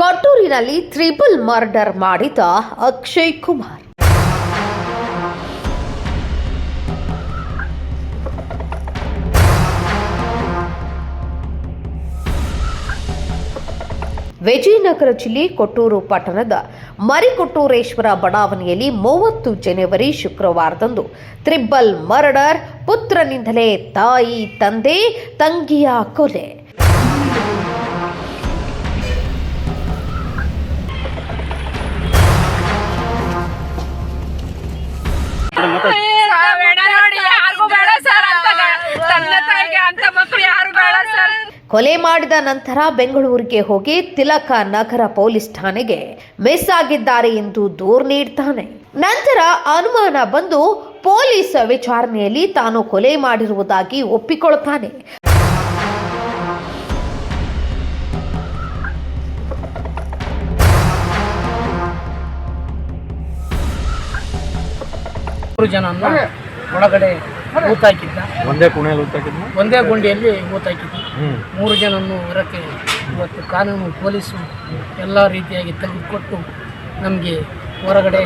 ಕೊಟ್ಟೂರಿನಲ್ಲಿ triple murder ಮಾಡಿದ ಅಕ್ಷಯ್ ಕುಮಾರ್. ವಿಜಯನಗರ ಜಿಲ್ಲೆ ಕೊಟ್ಟೂರು ಪಟ್ಟಣದ ಮರಿಕೊಟ್ಟೂರೇಶ್ವರ ಬಡಾವಣೆಯಲ್ಲಿ ಮೂವತ್ತು ಜನವರಿ ಶುಕ್ರವಾರದಂದು ತ್ರಿಬಲ್ ಮರ್ಡರ್, ಪುತ್ರನಿಂದಲೇ ತಾಯಿ, ತಂದೆ, ತಂಗಿಯ ಕೊಲೆ. ಕೊಲೆ ಮಾಡಿದ ನಂತರ ಬೆಂಗಳೂರಿಗೆ ಹೋಗಿ ತಿಲಕ ನಗರ ಪೊಲೀಸ್ ಠಾಣೆಗೆ ಮಿಸ್ ಆಗಿದ್ದಾರೆ ಎಂದು ದೂರು ನೀಡ್ತಾನೆ. ನಂತರ ಅನುಮಾನ ಬಂದು ಪೊಲೀಸ್ ವಿಚಾರಣೆಯಲ್ಲಿ ತಾನು ಕೊಲೆ ಮಾಡಿರುವುದಾಗಿ ಒಪ್ಪಿಕೊಳ್ತಾನೆ. ಜನನ್ನ ಒಳಗಡೆ ಹೂತಾಕಿದ್ದ ಒಂದೇ ಕುಣಿಯಲ್ಲಿ ಊತಾಕಿದ್ನ? ಒಂದೇ ಗುಂಡಿಯಲ್ಲಿ ಹೂತಾಕಿದ್ದ ಮೂರು ಜನನ್ನು ಹೊರಕ್ಕೆ ಇವತ್ತು ಕಾನೂನು ಪೊಲೀಸು ಎಲ್ಲ ರೀತಿಯಾಗಿ ತೆಗೆದುಕೊಟ್ಟು ನಮಗೆ ಹೊರಗಡೆ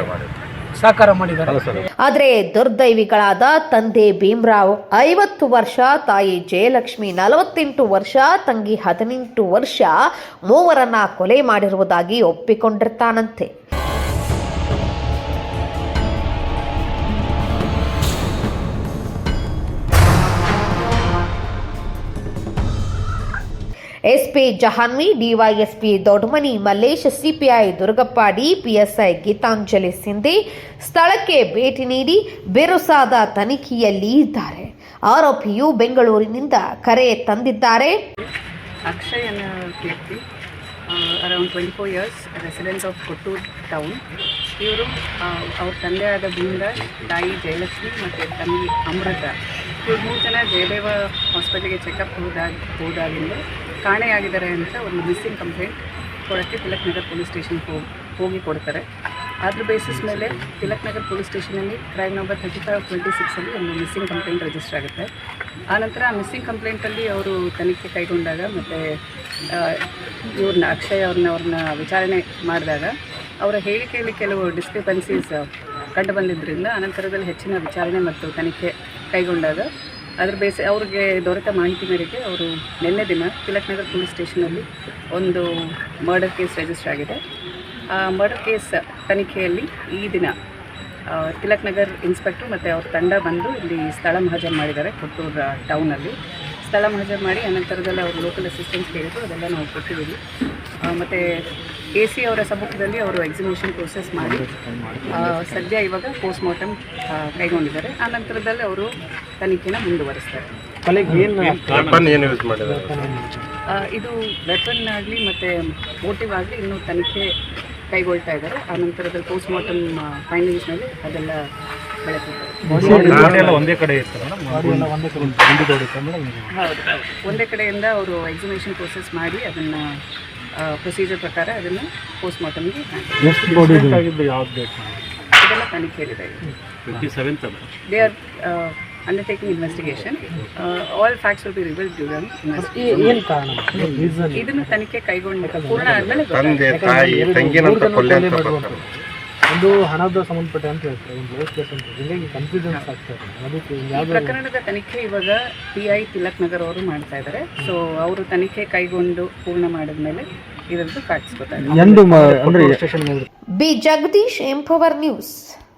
ಸಹಕಾರ ಮಾಡಿದ್ದಾರೆ. ಆದರೆ ದುರ್ದೈವಿಗಳಾದ ತಂದೆ ಭೀಮರಾವ್ ಐವತ್ತು ವರ್ಷ ತಾಯಿ ಜಯಲಕ್ಷ್ಮಿ ನಲವತ್ತೆಂಟು ವರ್ಷ ತಂಗಿ ಹದಿನೆಂಟು ವರ್ಷ ಮೂವರನ್ನ ಕೊಲೆ ಮಾಡಿರುವುದಾಗಿ ಒಪ್ಪಿಕೊಂಡಿರ್ತಾನಂತೆ. SP Jahnavi, DYSP Doddamani Mallesh, CPI Durgappa, DPSI Geetanjali Shinde ಸ್ಥಳಕ್ಕೆ ಭೇಟಿ ನೀಡಿ ಬಿರುಸಾದ ತನಿಖೆಯಲ್ಲಿ ಇದ್ದಾರೆ. ಆರೋಪಿಯು ಬೆಂಗಳೂರಿನಿಂದ ಕರೆ ತಂದಿದ್ದಾರೆ. Around twenty four years residence of Kottur town ಇವರು ಅವ್ರ ತಂದೆಯಾದ ಭೀಮರಾಜ್ ತಾಯಿ ಜಯಲಕ್ಷ್ಮಿ ಮತ್ತು ತಂಗಿ ಅಮೃತ. ಇವ್ರು ಮೂರು ಜನ ಜಯದೇವ ಹಾಸ್ಪಿಟ್ಲಿಗೆ ಚೆಕಪ್ ಹೋದಾಗ, ಹೋದಾಗಿಂದ ಕಾಣೆಯಾಗಿದ್ದಾರೆ ಅಂತ ಒಂದು ಮಿಸ್ಸಿಂಗ್ ಕಂಪ್ಲೇಂಟ್ ಕೊಡೋಕ್ಕೆ ತಿಲಕ್ ನಗರ್ ಪೊಲೀಸ್ ಸ್ಟೇಷನ್ಗೆ ಹೋಗಿ ಹೋಗಿ ಕೊಡ್ತಾರೆ. ಅದ್ರ ಬೇಸಿಸ್ ಮೇಲೆ Tilak Nagar police ಸ್ಟೇಷನಲ್ಲಿ crime number thirty five twenty ಸಿಕ್ಸಲ್ಲಿ ಒಂದು ಮಿಸ್ಸಿಂಗ್ ಕಂಪ್ಲೇಂಟ್ ರಿಜಿಸ್ಟರ್ ಆಗುತ್ತೆ. ಆನಂತರ ಆ ಮಿಸ್ಸಿಂಗ್ ಕಂಪ್ಲೇಂಟಲ್ಲಿ ಅವರು ತನಿಖೆ ಕೈಗೊಂಡಾಗ ಮತ್ತು ಇವ್ರನ್ನ ಅಕ್ಷಯ್ ಅವ್ರನ್ನ ಅವ್ರನ್ನ ವಿಚಾರಣೆ ಮಾಡಿದಾಗ ಅವರ ಹೇಳಿಕೆಯಲ್ಲಿ ಕೆಲವು ಡಿಸ್ಕ್ರಿಪೆನ್ಸೀಸ್ ಕಂಡು ಬಂದಿದ್ದರಿಂದ ಅನಂತರದಲ್ಲಿ ಹೆಚ್ಚಿನ ವಿಚಾರಣೆ ಮತ್ತು ತನಿಖೆ ಕೈಗೊಂಡಾಗ ಅದ್ರ ಬೇಸ ಅವ್ರಿಗೆ ದೊರೆತ ಮಾಹಿತಿ ಮೇರೆಗೆ ಅವರು ನಿನ್ನೆ ದಿನ ತಿಲಕ್ ನಗರ್ ಪೊಲೀಸ್ ಸ್ಟೇಷನಲ್ಲಿ ಒಂದು ಮರ್ಡರ್ ಕೇಸ್ ರಿಜಿಸ್ಟರ್ ಆಗಿದೆ. ಆ ಮರ್ಡರ್ ಕೇಸ್ ತನಿಖೆಯಲ್ಲಿ ಈ ದಿನ ತಿಲಕ್ನಗರ್ ತಿಲಕ್ ನಗರ್ ಇನ್ಸ್ಪೆಕ್ಟ್ರು ಮತ್ತು ಅವ್ರ ತಂಡ ಬಂದು ಇಲ್ಲಿ ಸ್ಥಳ ಮಹಾಜನ್ ಮಾಡಿದ್ದಾರೆ ಕೊಟ್ಟೂರು ಟೌನಲ್ಲಿ ಸ್ಥಳ ಮಹಜರ್ ಮಾಡಿ ಅನಂತರದಲ್ಲಿ ಅವರು ಲೋಕಲ್ ಅಸಿಸ್ಟೆನ್ಸ್ ಕೇಳಿದ್ರು ಅದೆಲ್ಲ ನಾವು ಕೊಟ್ಟಿದ್ದೀವಿ. ಮತ್ತು ಎ ಸಿ ಅವರ ಸಮ್ಮುಖದಲ್ಲಿ ಅವರು ಎಕ್ಸಿಬಿಷನ್ ಪ್ರೋಸೆಸ್ ಮಾಡಿ ಸದ್ಯ ಇವಾಗ ಪೋಸ್ಟ್ ಮಾರ್ಟಮ್ ಕೈಗೊಂಡಿದ್ದಾರೆ. ಆ ನಂತರದಲ್ಲಿ ಅವರು ತನಿಖೆನ ಮುಂದುವರಿಸ್ತಾರೆ. ವೆಪನ್ ಏನು ಯೂಸ್ ಮಾಡಿದ್ದಾರೆ? ಇದು ವೆಪನ್ ಆಗಲಿ ಮತ್ತು ಮೋಟಿವ್ ಆಗಲಿ ಇನ್ನೂ ತನಿಖೆ ಕೈಗೊಳ್ತಾ ಇದ್ದಾರೆ. ಆ ನಂತರದಲ್ಲಿ ಪೋಸ್ಟ್ ಮಾರ್ಟಮ್ ಫೈಂಡಿಂಗ್ಸ್ ಮೇಲೆ ಅದೆಲ್ಲ ಬೆಳಕಿದ್ದಾರೆ ಒಂದೇ ಕಡೆ ಹೌದು ಒಂದೇ ಕಡೆಯಿಂದ ಅವರು ಎಕ್ಸಿಮೇಷನ್ ಪ್ರೋಸೆಸ್ ಮಾಡಿ ಅದನ್ನು ಪ್ರೊಸೀಜರ್ ಪ್ರಕಾರ ಅದನ್ನು ಪೋಸ್ಟ್ ಮಾರ್ಟಮ್ಗೆ ಬೇಕು? ಇದೆಲ್ಲ ತನಿಖೆಯಲ್ಲಿದೆ twenty seventh they are undertaking investigation all facts will be reveal revealed ಏನು ಕಾರಣ? ರೀಸನ್ ಇದನ್ನು ತನಿಖೆ ಕೈಗೊಂಡು ಪೂರ್ಣ ಆದಮೇಲೆ ತಂದೆ ತಾಯಿ ತಂಗಿನಂತ ಕೊಲ್ಲೆ ಅಂತ ಬರ್ತಾರೆ. ಒಂದು ಹಣದ ಸಂಬಂಧಪಟ್ಟ ಅಂತ ಹೇಳ್ತಾರೆ. ಒಂದು ಲೈಫ್ ಕೇಸ್ ಅಂತ. ಹಿಂಗಾಗಿ ಕನ್ಫ್ಯೂಷನ್ಸ್ ಆಗ್ತಾ ಅದಕ್ಕೆ ಈ ಪ್ರಕರಣದ ತನಿಖೆ ಇವಾಗ ಪಿ ಐ ತಿಲಕ್ ನಗರ್ ಅವರು ಮಾಡ್ತಾ ಇದ್ದಾರೆ ಸೊ ಅವರು ತನಿಖೆ ಕೈಗೊಂಡು ಪೂರ್ಣ ಮಾಡಿದ್ಮೇಲೆ ಇದರದ್ದು ಫ್ಯಾಕ್ಟ್ಸ್ ಗೊತ್ತಾಗುತ್ತೆ. ಅಂದ್ರೆ ಬಿ ಜಗದೀಶ್ ಎಂಪವರ್ ನ್ಯೂಸ್.